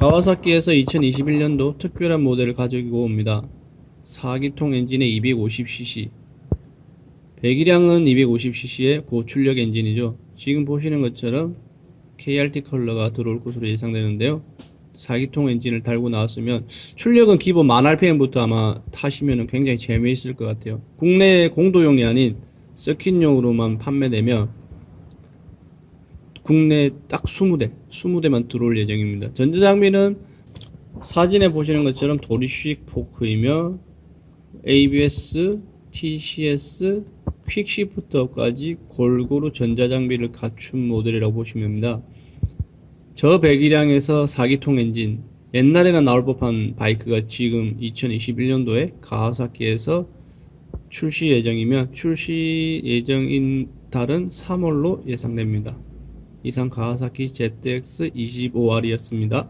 가와사키에서 2021년도 특별한 모델을 가지고 옵니다. 4기통 엔진에 250cc. 배기량은 250cc의 고출력 엔진이죠. 지금 보시는 것처럼 KRT 컬러가 들어올 것으로 예상되는데요. 4기통 엔진을 달고 나왔으면 출력은 기본 만 RPM부터 아마 타시면 굉장히 재미있을 것 같아요. 국내 공도용이 아닌 서킷용으로만 판매되며 국내 딱 20대, 20대만 들어올 예정입니다. 전자장비는 사진에 보시는 것처럼 도리식 포크이며 ABS, TCS, 퀵시프터까지 골고루 전자장비를 갖춘 모델이라고 보시면 됩니다. 저 배기량에서 4기통 엔진 옛날에는 나올 법한 바이크가 지금 2021년도에 가와사키에서 출시 예정이며 출시 예정인 달은 3월로 예상됩니다. 이상 가와사키 ZX 25R이었습니다.